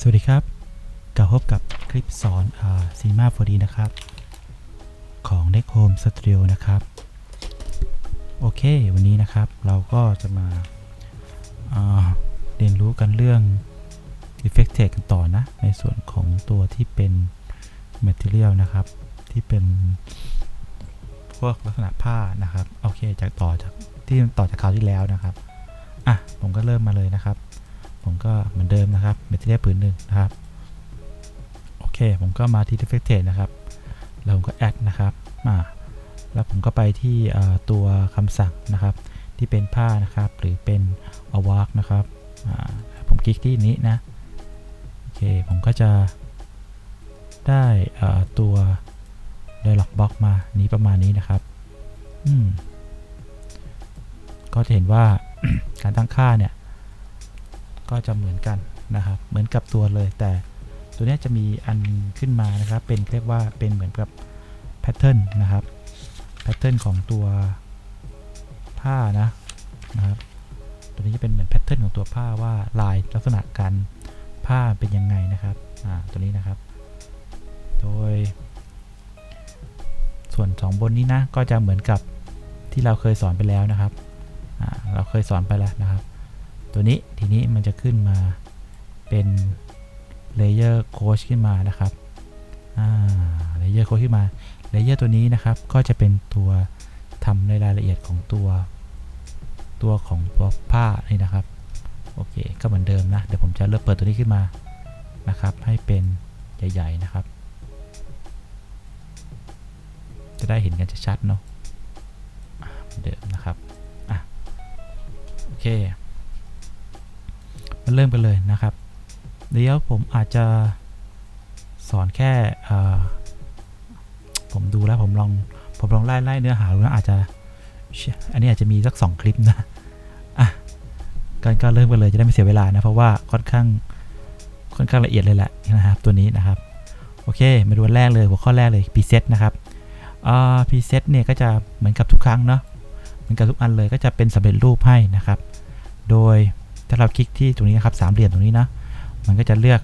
สวัสดีครับกลับพบกับคลิปสอนซีนีมา 4D นะครับ ของ n e c Home Studio นะครับ โอเค วันนี้นะครับเราก็จะมาาเรียนรู้กันเรื่อง Effect Tag กันต่อนะ ในส่วนของตัวที่เป็น Material นะครับ ที่เป็นพวกลักษณะผ้านะครับ โอเค จากต่อจากที่ต่อจากคราวที่แล้วนะครับ อะ ผมก็เริ่มมาเลยนะครับ ผมก็เหมือนเดิมนะครับเมทีเรียผืนหนึ่งนะครับ โอเค ผมก็มาที่ Defected นะครับ แล้วผมก็ add นะครับมาแล้วผมก็ไปที่ตัวคำสั่งนะครับ ที่เป็นผ้านะครับ หรือเป็น a w a r k นะครับ ผมคลิกที่นี้นะ โอเค ผมก็จะได้ตัว dialog box มานี้ประมาณนี้นะครับ อืมก็จะเห็นว่าการตั้งค่าเนี่ย ก็จะเหมือนกันนะครับ เหมือนกับตัวเลย แต่ตัวนี้จะมีอันขึ้นมานะครับ เป็นเรียกว่าเป็นเหมือนกับแพทเทิร์นนะครับ แพทเทิร์นของตัวผ้านะนะครับ ตัวนี้จะเป็นเหมือนแพทเทิร์นของตัวผ้าว่าลายลักษณะการผ้าเป็นยังไงนะครับ อ่า ตัวนี้นะครับ โดย ส่วนสองบนนี้นะ ก็จะเหมือนกับที่เราเคยสอนไปแล้วนะครับ อ่า เราเคยสอนไปแล้วนะครับ ตัวนี้ทีนี้มันจะขึ้นมาเป็นเลเยอร์โค้ชขึ้นมานะครับเลเยอร์โค้ชขึ้นมาเลเยอร์ตัวนี้นะครับก็จะเป็นตัวทำในรายละเอียดของตัว ตัวของตัวผ้านี่นะครับโอเคก็เหมือนเดิมนะเดี๋ยวผมจะเริ่มเปิดตัวนี้ขึ้นมานะครับ ให้เป็นใหญ่ ๆ นะครับ จะได้เห็นกันชัดๆเนาะอะเหมือนเดิมนะครับอะโอเค มาเริ่มกันเลยนะครับ เดี๋ยวผมอาจจะสอนแค่ผมดูแล้วผมลองผมลองไล่ไล่เนื้อหาดูนะอาจจะ อันนี้อาจจะมีสักสองคลิปนะอะกันก็เริ่มกันเลยจะได้ไม่เสียเวลานะเพราะว่าค่อนข้างค่อนข้างละเอียดเลยแหละนะครับตัวนี้นะครับโอเคมาดูแรกเลยหัวข้อแรกเลย preset นะครับอ่า preset เนี่ยก็จะเหมือนกับทุกครั้งเนาะเหมือนกับทุกอันเลยก็จะเป็นสำเร็จรูปให้นะครับ โดย ถ้าเราคลิกที่ตรงนี้นะครับสามเหลี่ยมตรงนี้นะ มันก็จะเลือก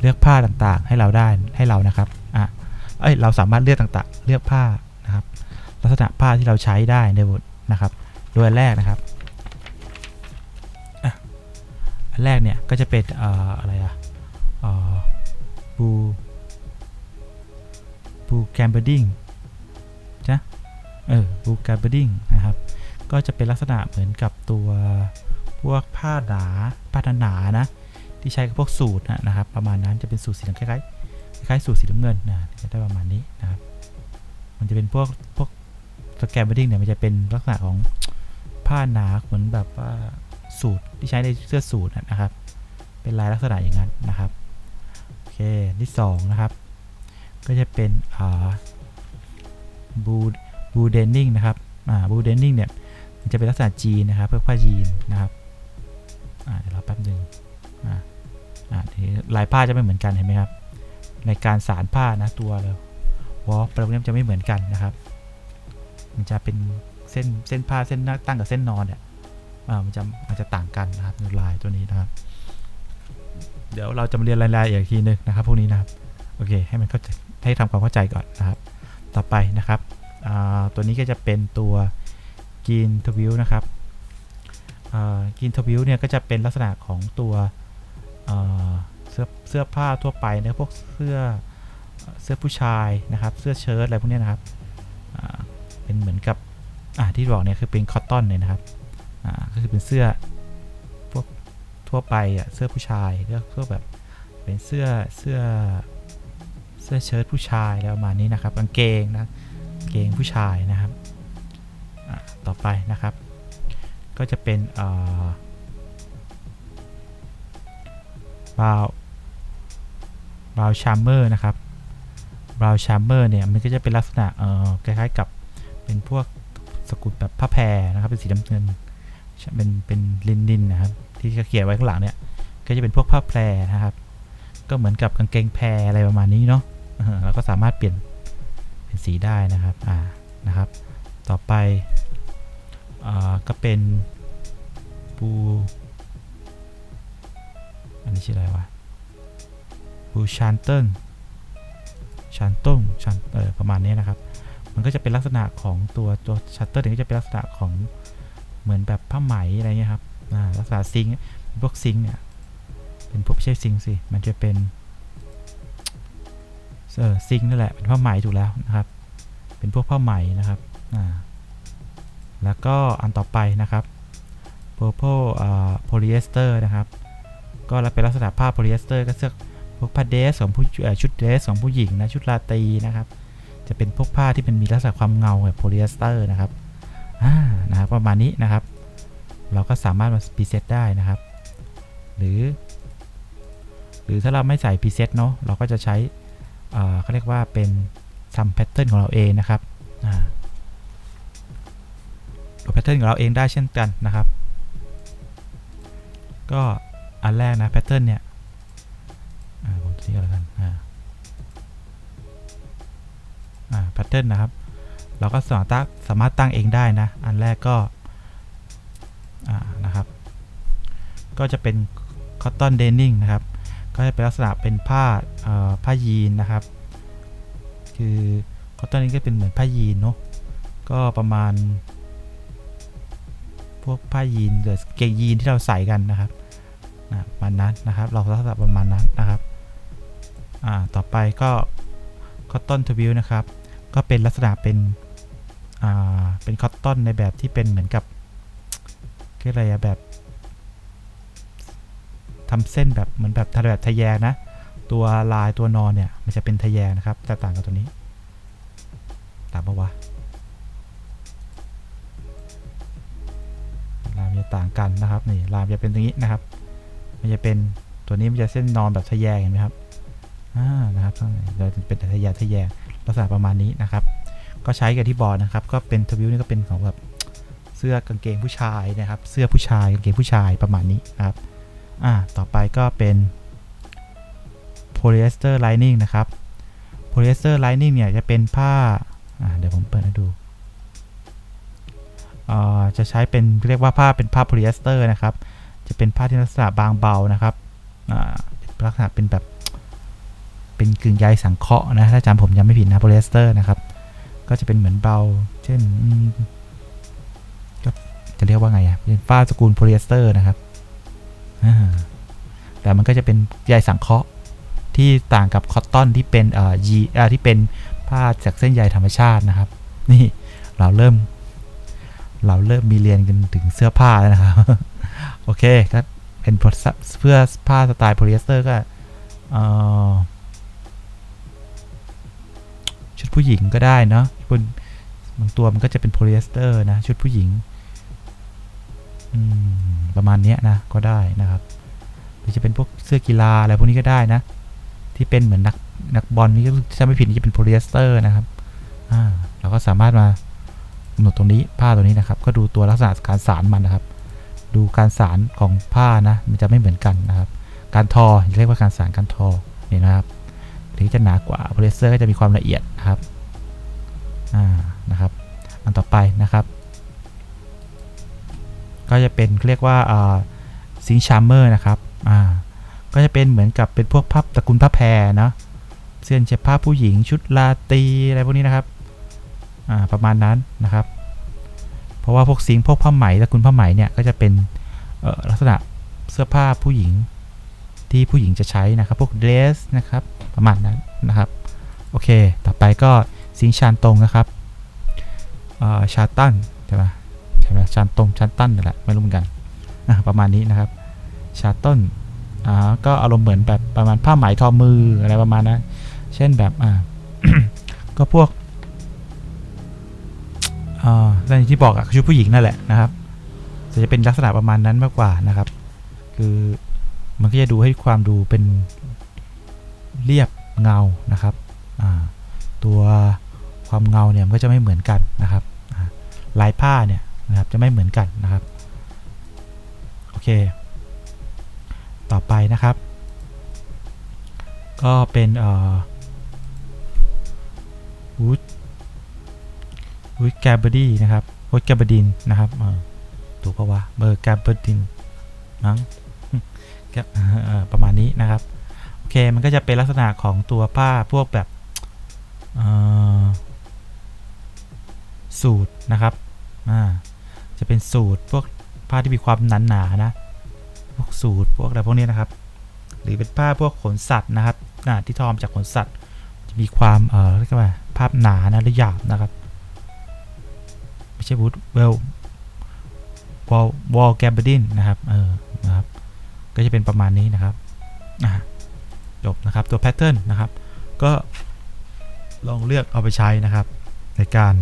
เลือกผ้าต่างๆ ให้เราได้ให้เรานะครับอะเอ้ยเราสามารถเลือกต่างๆ เลือกผ้านะครับ ลักษณะผ้าที่เราใช้ได้ในบทนะครับ โดยแรกนะครับอะอันแรกเนี่ยก็จะเป็นเอ่ออะไรอะเอ่อบูบูแกมเบอร์ดิงจ้ะเออบูแกมเบอร์ดิงนะครับ ก็จะเป็นลักษณะเหมือนกับตัว พวกผ้าหนาผ้าหนานะ ที่ใช้กับพวกสูตรนะครับ ประมาณนั้นจะเป็นสูตรสีน้ำคล้ายๆคล้ายสูตรสีน้ำเงินนะจะได้ประมาณนี้นะครับมันจะเป็นพวกพวกสแกมเบอร์ดิ้งเนี่ยมันจะเป็นลักษณะของผ้าหนาเหมือนแบบว่าสูตรที่ใช้ในเสื้อสูทนะครับ เป็นลายลักษณะอย่างนั้นนะครับโอเคที่สองนะครับ ก็จะเป็นอ่าบูบูเดนนิ่งนะครับอ่าบูเดนนิ่งเนี่ยมันจะเป็นลักษณะจีนนะครับเพื่อผ้ายีนนะครับ เดี๋ยวเราแป๊บหนึ่งอ่าอ่าทีลายผ้าจะไม่เหมือนกันเห็นไหมครับ ในการสารผ้านะตัวเลยวอลประเนี้จะไม่เหมือนกันนะครับ มันจะเป็นเส้นเส้นผ้าเส้นน้าตั้งกับเส้นนอนเนี่ยอ่ามันจะมันจะต่างกันนะครับลายตัวนี้นะครับ เดี๋ยวเราจะมาเรียนรายละเอียดอีกทีนึงนะครับพวกนี้นะครับโอเคให้มันเข้าใจให้ทำความเข้าใจก่อนนะครับ ต่อไปนะครับตัวนี้ก็จะเป็นตัวกินทวิวนะครับ กินทวิวเนี่ยก็จะเป็นลักษณะของตัวเเสื้อเสื้อผ้าทั่วไปนะพวกเสื้อเสื้อผู้ชายนะครับ เสื้อเชิ้ตอะไรพวกนี้นะครับเป็นเหมือนกับที่บอกเนี่ยคือเป็นคอตตอนเนี่ยนะครับก็คือเป็นเสื้อพวกทั่วไปอะเสื้อผู้ชายเลือกเสื้อแบบเป็นเสื้อเสื้อเสื้อเชิ้ตผู้ชายแล้วประมาณนี้นะครับกางเกงนะกางเกงผู้ชายนะครับต่อไปนะครับ ก็จะเป็นบาวบาวชาร์เมอร์นะครับบาวชาร์เมอร์เนี่ย มันก็จะเป็นลักษณะเอ่อคล้ายๆกับเป็นพวกสกุลแบบผ้าแพรนะครับ เป็นสีน้ำเงิน เป็นเป็นลินดินนะครับ ที่เขาเขียนไว้ข้างหลังเนี่ย ก็จะเป็นพวกผ้าแพรนะครับ ก็เหมือนกับกางเกงแพรอะไรประมาณนี้เนาะเราก็สามารถเปลี่ยนเป็นสีได้นะครับ อ่า นะครับ ต่อไป ก็เป็นบูอันนี้ชื่ออะไรวะบูชานเติลชานต้งชันเออประมาณนี้นะครับ มันก็จะเป็นลักษณะของตัวตัวชัตเตอร์เนี่ยก็จะเป็นลักษณะของเหมือนแบบผ้าไหมอะไรเงี้ยครับลักษณะซิงพวกซิงเนี่ยเป็นพวกไม่ใช่ซิงสิมันจะเป็นเออซิงนั่นแหละเป็นผ้าไหมถูกแล้วนะครับ เป็นพวกผ้าไหมนะครับอ่า แล้วก็อันต่อไปนะครับ purple อ่า polyester นะครับ ก็เป็นลักษณะผ้า polyester ก็เสื้อพวกผ้าเดสของผู้ชุดเดสของผู้หญิงนะชุดราตรีนะครับ จะเป็นพวกผ้าที่มันมีลักษณะความเงาแบบโพลีเอสเตอร์นะครับอ่านะครับประมาณนี้นะครับ เราก็สามารถมาพรีเซตได้นะครับ หรือ หรือถ้าเราไม่ใส่พรีเซตเนาะเราก็จะใช้อ่าเขาเรียกว่าเป็นซัมแพทเทิร์นของเราเองนะครับอ่า ตัวแพทเทิร์นของเราเองได้เช่นกันนะครับ ก็อันแรกนะแพทเทิร์นเนี่ยผมชี้กันแล้วกันแพทเทิร์นนะครับ เราก็สามารถตั้งสามารถตั้งเองได้นะ อันแรกก็นะครับ ก็จะเป็นคอตตอนเดนนิงนะครับ ก็จะเป็นลักษณะเป็นผ้าผ้ายีนนะครับ คือคอตตอนนี้ก็เป็นเหมือนผ้ายีนเนาะก็ประมาณ วกผ้ายีนหรือเกงยีนที่เราใส่กันนะครับนะประมาณนั้นนะครับ เราลักษณะประมาณนั้นนะครับอ่าต่อไปก็คอตตอนทวิลนะครับ ก็เป็นลักษณะเป็นอ่าเป็นคอตตอนในแบบที่เป็นเหมือนกับเรียกอะไรอะแบบทำเส้นแบบเหมือนแบบทะแบบทะแยงนะ ตัวลายตัวนอนเนี่ย มันจะเป็นทะแยงนะครับจะต่างกับตัวนี้ต่างปะวะ จะต่างกันนะครับนี่ลายมันจะเป็นอย่างนี้นะครับ มันจะเป็นตัวนี้มันจะเส้นนอนแบบทะแยงเห็นไหมครับอ่านะครับเราจะเป็นทะแยงทะแยงลักษณะประมาณนี้นะครับ ก็ใช้กันที่บอร์ดนะครับ ก็เป็นทวิวนี่ก็เป็นของแบบเสื้อกางเกงผู้ชายนะครับ เสื้อผู้ชายกางเกงผู้ชายประมาณนี้นะครับอ่าต่อไปก็เป็น polyester lining นะครับ polyester lining เนี่ยจะเป็นผ้าอ่าเดี๋ยวผมเปิดให้ดู จะใช้เป็นเรียกว่าผ้าเป็นผ้า polyester นะครับ จะเป็นผ้าที่ลักษณะบางเบานะครับลักษณะเป็นแบบเป็นกึ่งใยสังเคราะห์นะ ถ้าจำผมจำไม่ผิดนะโพลีเอสเตอร์นะครับ ก็จะเป็นเหมือนเบา เช่นก็จะเรียกว่าไงอะเป็นฝ้าสกุลโพลีเอสเตอร์นะครับแต่มันก็จะเป็นใยสังเคราะห์ที่ต่างกับคอตตอนที่เป็นเอ่อยีอ่าที่เป็นผ้าจากเส้นใยธรรมชาตินะครับ นี่เราเริ่ม เราเริ่มมีเรียนกันถึงเสื้อผ้าแล้วนะครับ โอเคก็เป็นเพื่อผ้าสไตล์โพลีเอสเตอร์ก็ชุดผู้หญิงก็ได้เนาะบบางตัวมันก็จะเป็นโพลีเอสเตอร์นะ ชุดผู้หญิงประมาณนี้นะ ก็ได้นะครับ หรือจะเป็นพวกเสื้อกีฬาอะไรพวกนี้ก็ได้นะ ที่เป็นเหมือนนักนักบอลนี่ก็ถ้าไม่ผิดนี่จะเป็นโพลีเอสเตอร์นะครับ อ่าเราก็สามารถมา กำหนดตรงนี้ผ้าตัวนี้นะครับ ก็ดูตัวลักษณะการสารมันนะครับ ดูการสารของผ้านะมันจะไม่เหมือนกันนะครับ การทอเรียกว่าการสารการทอนี่นะครับถึงจะหนากว่าโพลีเอสเตอร์ก็จะมีความละเอียดนะครับอ่านะครับ อันต่อไปนะครับ ก็จะเป็นเรียกว่าอ่าซิงชาร์เมอร์นะครับอ่าก็จะเป็นเหมือนกับเป็นพวกผ้าตระกูลผ้าแพรเนาะเสื้อเฉผ้าผู้หญิงชุดลาตีอะไรพวกนี้นะครับ ประมาณนั้นนะครับ เพราะว่าพวกซิงพวกผ้าไหมตระกูลผ้าไหมเนี่ยก็จะเป็นลักษณะเสื้อผ้าผู้หญิงที่ผู้หญิงจะใช้นะครับ พวกเดรสนะครับประมาณนั้นนะครับโอเค ต่อไปก็ซิงชานตรงนะครับชาตันใช่ไหมใช่ไหมชานตรงชานตันนี่แหละไม่รู้เหมือนกันประมาณนี้นะครับ ชาต้นก็อารมณ์เหมือนแบบประมาณผ้าไหมทอมืออะไรประมาณนั้น เช่นแบบก็พวก อ่าอย่างที่บอกอะชุดผู้หญิงนั่นแหละนะครับแต่จะเป็นลักษณะประมาณนั้นมากกว่านะครับ คือมันก็จะดูให้ความดูเป็นเรียบเงานะครับตัวความเงาเนี่ยมันก็จะไม่เหมือนกันนะครับลายผ้าเนี่ยนะครับจะไม่เหมือนกันนะครับโอเค ต่อไปนะครับ ก็เป็นเอ่อวูด วูดแกบดีนะครับวูดแกบดินนะครับเออถูกปะวะเบอร์แกบดินมั้งประมาณนี้นะครับ โอเค มันก็จะเป็นลักษณะของตัวผ้าพวกแบบสูตรนะครับจะเป็นสูตรพวกผ้าที่มีความหนาหนานะ พวกสูตรพวกอะไรพวกนี้นะครับ หรือเป็นผ้าพวกขนสัตว์นะครับที่ทอมจากขนสัตว์ จะมีความเอ่อเรียกว่าภาพหนานะหรือหยาบนะครับ ไม่ใช่วูดเวลวอลวอลแกมเบดินนะครับเออนะครับ ก็จะเป็นประมาณนี้นะครับจบนะครับตัวแพทเทิร์นนะครับ ก็ลองเลือกเอาไปใช้นะครับ ในการ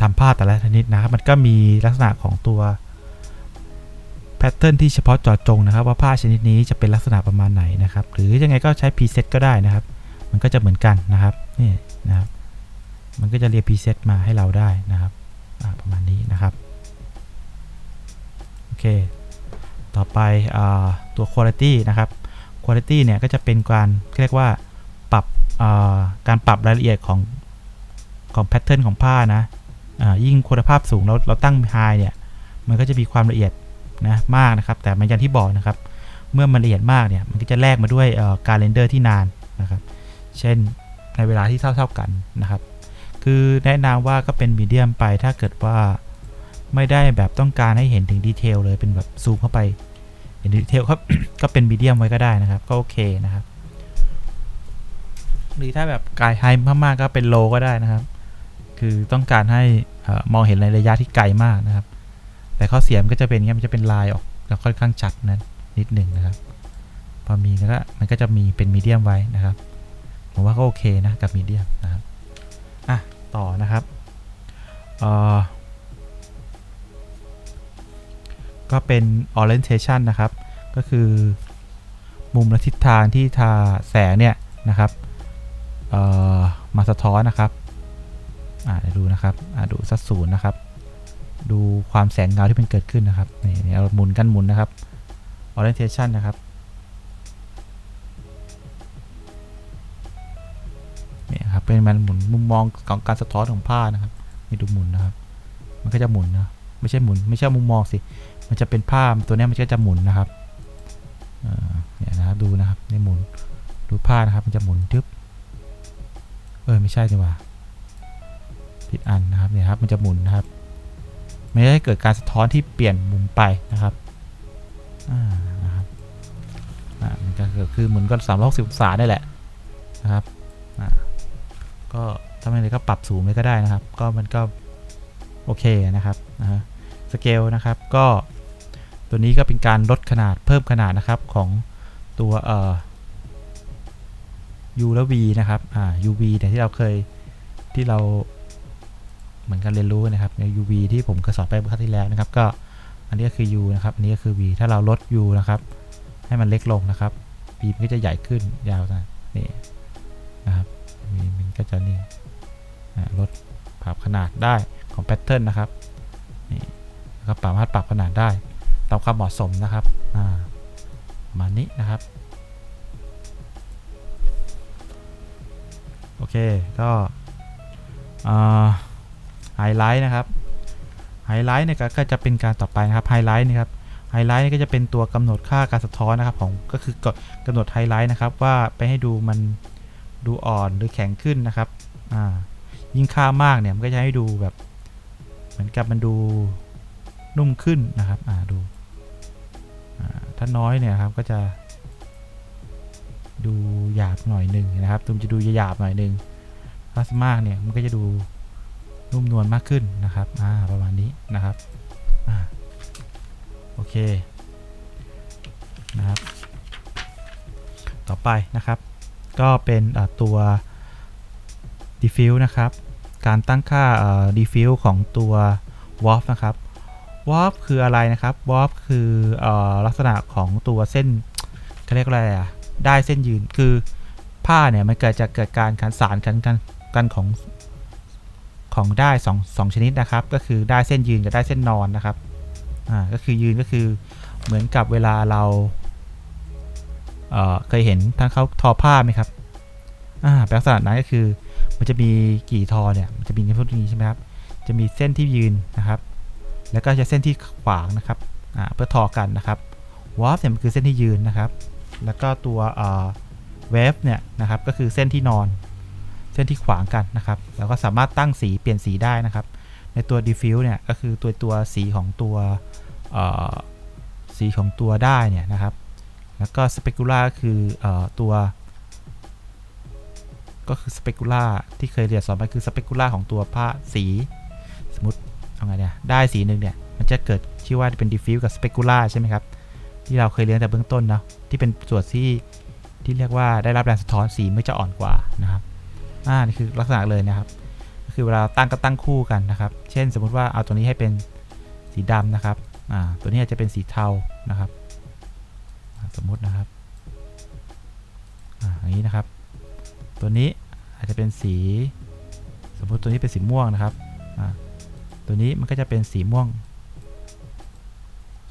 ทำผ้าแต่ละชนิดนะครับ มันก็มีลักษณะของตัวแพทเทิร์นที่เฉพาะจาะจงนะครับ ว่าผ้าชนิดนี้จะเป็นลักษณะประมาณไหนนะครับ หรือยังไงก็ใช้พรีเซตก็ได้นะครับ มันก็จะเหมือนกันนะครับนี่นะครับ มันก็จะเรียกพรีเซตมาให้เราได้นะครับประมาณนี้นะครับ โอเค ต่อไปอตัว quality นะครับ quality เนี่ยก็จะเป็นการเรียกว่าปรับการปรับรายละเอียดของของแพทเทิร์นของผ้านะยิ่งคุณภาพสูงเราเราตั้ง high เนี่ย มันก็จะมีความละเอียดนะมากนะครับ แต่มันอย่างที่บอกนะครับ เมื่อมันละเอียดมากเนี่ย มันก็จะแลกมาด้วยการเรนเดอร์ที่นานนะครับ เช่นในเวลาที่เท่าๆกันนะครับ คือแนะนำว่าก็เป็นมีเดียมไปถ้าเกิดว่าไม่ได้แบบต้องการให้เห็นถึงดีเทลเลยเป็นแบบซูมเข้าไปเห็นดีเทลครับก็เป็นมีเดียมไว้ก็ได้นะครับ ก็โอเคนะครับ หรือถ้าแบบไกลไฮมากๆก็เป็นโลก็ได้นะครับ คือต้องการให้อมองเห็นในระยะที่ไกลมากนะครับ แต่ข้อเสียมันก็จะเป็นอย่างเงี้ยมันจะเป็นลายออกแล้วค่อนข้างชัดนั้นนิดหนึ่งนะครับ พอมีก็มันก็จะมีเป็นมีเดียมไว้นะครับ ผมว่าก็โอเคนะกับมีเดียมนะครับ อะ ต่อนะครับก็เป็น orientation นะครับ ก็คือมุมและทิศทางที่ทาแสงเนี่ยนะครับมาสะท้อนนะครับอ่าดูนะครับอ่าดูสัดส่วนนะครับ ดูความแสงเงาที่มันเกิดขึ้นนะครับนี่นี่เราหมุนกันหมุนนะครับ orientation นะครับ เป็นมันหมุนมุมมองของการสะท้อนของผ้านะครับนี่ดูหมุนนะครับ มันก็จะหมุนนะไม่ใช่หมุน ไม่ใช่มุมมองสิ มันจะเป็นผ้าตัวนี้มันก็จะหมุนนะครับเนี่ยนะครับดูนะครับในหมุนดูผ้านะครับ มันจะหมุนทึบเออไม่ใช่ดีกว่าผิดอันนะครับเนี่ยครับมันจะหมุนนะครับไม่ได้เกิดการสะท้อนที่เปลี่ยนมุมไปนะครับอ่านะครับอ่ามันก็คือคือหมุนก็สามร้อยหกสิบองศาได้แหละนะครับอ่า ก็ถ้าไม่เลยก็ปรับสูงเลยก็ได้นะครับ ก็มันก็โอเคนะครับนะฮะสเกลนะครับก็ตัวนี้ก็เป็นการลดขนาดเพิ่มขนาดนะครับของตัวเอ่อ U และ V นะครับอ่า UV แต่ที่เราเคยที่เราเหมือนกันเรียนรู้นะครับใน UV ที่ผมเคยสอนไปเมื่อครั้งที่แล้วนะครับ ก็อันนี้ก็คือ U นะครับอันนี้ก็คือ V ถ้าเราลด U นะครับ ให้มันเล็กลงนะครับ V มันก็จะใหญ่ขึ้นยาวนะนี่นะครับมีมัน ก็จะนี่ลดปรับขนาดได้ของแพทเทิร์นนะครับนี่ก็สามารถปรับขนาดได้ตามความเหมาะสมนะครับอ่าประมาณนี้นะครับ โอเค ก็ไฮไลท์นะครับไฮไลท์เนี่ยก็จะเป็นการต่อไปนะครับไฮไลท์นะครับไฮไลท์ก็จะเป็นตัวกำหนดค่าการสะท้อนนะครับของก็คือกดกำหนดไฮไลท์นะครับว่าไปให้ดูมัน ดูอ่อนหรือแข็งขึ้นนะครับอ่ายิ่งค่ามากเนี่ยมันก็จะให้ดูแบบเหมือนกับมันดูนุ่มขึ้นนะครับอ่าดูอ่าถ้าน้อยเนี่ยครับก็จะ ดูหยาบหน่อยหนึ่งนะครับตุมจะดูหยาบหน่อยหนึ่งถ้ามากเนี่ยมันก็จะดูนุ่มนวลมากขึ้นนะครับอ่าประมาณนี้นะครับอ่าโอเคนะครับ ต่อไปนะครับ ก็เป็นตัว diffuse นะครับ การตั้งค่า diffuse ของตัว warp นะครับ warp คืออะไรนะครับ warp คืออลักษณะของตัวเส้นเขาเรียกอะไรอะได้เส้นยืนคือผ้าเนี่ยมันเกิดจะเกิดการขันสารกันกันกันของของได้สองสองชนิดนะครับ ก็คือได้เส้นยืนกับได้เส้นนอนนะครับอ่าก็คือยืนก็คือเหมือนกับเวลาเรา เคยเห็นทางเขาทอผ้าไหมครับอ่าเป็นลักษณะนั้นก็คือ มันจะมีกี่ทอเนี่ยมันจะมีในพวกนี้ใช่ไหมครับจะมีเส้นที่ยืนนะครับ แล้วก็จะเส้นที่ขวางนะครับอ่าเพื่อทอกันนะครับ warp เนี่ยมันคือเส้นที่ยืนนะครับ แล้วก็ตัวเอ่อ wave เนี่ยนะครับก็คือเส้นที่นอน เส้นที่ขวางกันนะครับแล้วก็สามารถตั้งสีเปลี่ยนสีได้นะครับ ในตัว diffuse เนี่ยก็คือตัวตัวสีของตัวสีของตัวได้เนี่ยนะครับ แล้วก็ specular ก็คืออตัว ก็คือ specular ที่เคยเรียนสอนไปคือ specular ของตัวผ้าสี สมมติเอาไงเนี่ย ได้สีหนึ่งเนี่ย มันจะเกิดชื่อว่าเป็น diffuse กับ specular ใช่ไหมครับ ที่เราเคยเรียนแต่เบื้องต้นเนาะ ที่เป็นส่วนที่ที่เรียกว่าได้รับแรงสะท้อนสีมันจะอ่อนกว่านะครับ อ่า นี่คือลักษณะเลยนะครับ ก็คือเวลาตั้งก็ตั้งคู่กันนะครับ เช่น สมมุติว่าเอาตัวนี้ให้เป็นสีดำนะครับ อ่า ตัวนี้จะเป็นสีเทานะครับ สมมุตินะครับอ่าอย่างนี้นะครับ ตัวนี้อาจจะเป็นสี สมมุติตัวนี้เป็นสีม่วงนะครับอ่าตัวนี้มันก็จะเป็นสีม่วง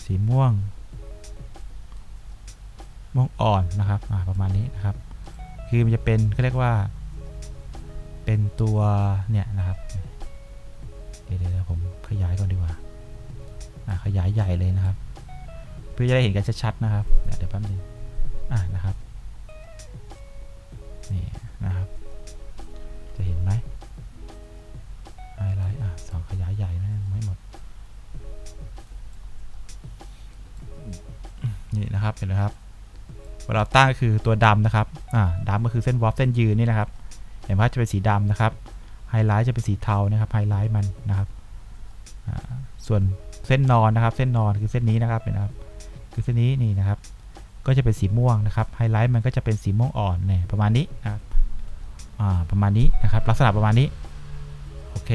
สีม่วง ม่วงอ่อนนะครับอ่าประมาณนี้นะครับ คือมันจะเป็นเขาเรียกว่า เป็นตัวเนี่ยนะครับเดี๋ยวดี๋ยวผมขยายก่อนดีกว่าอ่าขยายใหญ่เลยนะครับ พื่อจะได้เห็นกันชัดๆนะครับ เดี๋ยวแป๊บนึงอ่านะครับนี่นะครับ จะเห็นไหมไฮไลท์อะสองขยายใหญ่นะไม่หมดนี่นะครับเห็นไหมครับเวลาตั้งก็คือตัวดำนะครับอ่าดำก็คือเส้นวอฟเส้นยืนนี่นะครับ เห็นไหมจะเป็นสีดำนะครับไฮไลท์จะเป็นสีเทานะครับไฮไลท์มันนะครับส่วนเส้นนอนนะครับ เส้นนอนคือเส้นนี้นะครับเห็นไหมครับ คือเส้นนี้นี่นะครับ ก็จะเป็นสีม่วงนะครับไฮไลท์มันก็จะเป็นสีม่วงอ่อนเนี่ยประมาณนี้นะครับอ่าประมาณนี้นะครับ ลักษณะประมาณนี้โอเค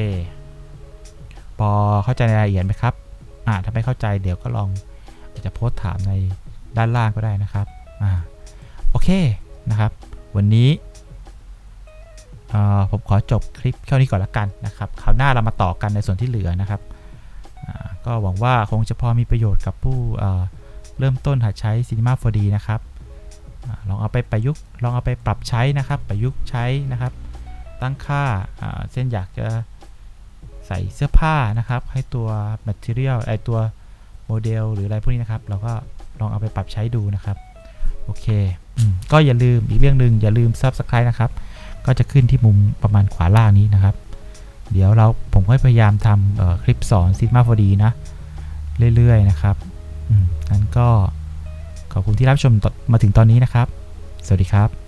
พอเข้าใจในรายละเอียดไหมครับอ่าถ้าไม่เข้าใจเดี๋ยวก็ลองอาจจะโพสต์ถามในด้านล่างก็ได้นะครับอ่าโอเคนะครับ วันนี้เอ่อผมขอจบคลิปเท่นี้ก่อนละกันนะครับคราวหน้าเรามาต่อกันในส่วนที่เหลือนะครับอ่าก็หวังว่าคงจะพอมีประโยชน์กับผู้ เริ่มต้นหัดใช้ Cinema 4D นะครับอลองเอาไปประยุกต์ลองเอาไปปรับใช้นะครับ ประยุกต์ใช้นะครับ ตั้งค่าเช่นอยากจะใส่เสื้อผ้านะครับ ให้ตัว Material ไอตัวโมเดลหรืออะไรพวกนี้นะครับ เราก็ลองเอาไปปรับใช้ดูนะครับ โอเคอก็อย่าลืมอีกเรื่องหนึ่งอย่าลืม Subscribe นะครับ ก็จะขึ้นที่มุมประมาณขวาล่างนี้นะครับ เดี๋ยวเราผมก็พยายามทำคลิปสอนซิ g มา 4D นะ เรื่อยๆนะครับ งั้นก็ขอบคุณที่รับชมมาถึงตอนนี้นะครับ สวัสดีครับ